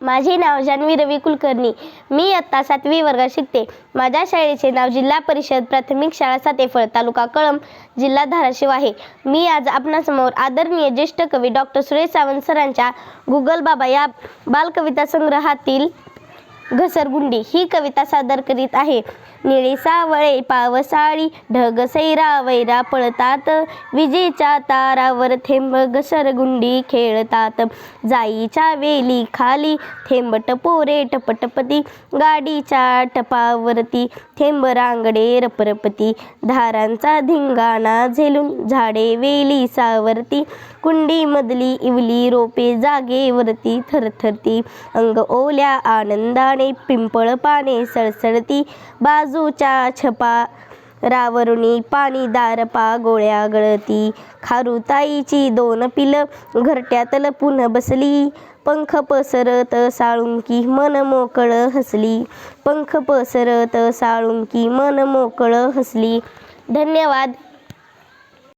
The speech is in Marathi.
माझे नाव जान्हवी रवी कुलकर्णी. मी इयत्ता सातवी वर्गात शिकते. माझ्या शाळेचे नाव जिल्हा परिषद प्राथमिक शाळा सातेफळ तालुका कळंब जिल्हा धाराशिव आहे. मी आज आपणासमोर आदरणीय ज्येष्ठ कवी डॉक्टर सुरेश सावंत सरांच्या गुगल बाबा या बालकविता संग्रहातील घसरगुंडी. ही कविता सादर करीत आहे. निळे सावळे पावसाळी ढग सैरा वैरा पळतात. विजेच्या तारावर थेंब घसरगुंडी खेळतात. जाईच्या वेली खाली थेंब टपोरे टपटपती. गाडीच्या टपावरती थेंब रांगडे रपरपती. धारांचा धिंगाणा झेलून झाडे वेली सावरती. कुंडी मधली इवली रोपे जागेवरती थरथरती अंग ओल्या आनंदाने पिंपळ पाने सळसळती बाजूच्या छपा रावरुणी पाणी दारपा गोळ्या गळती खारुताईची दोन पिलं घरट्यात लपून बसली पंख पसरत साळुंकी मन मोकळ हसली पंख पसरत साळुंकी मन मोकळ हसली. धन्यवाद.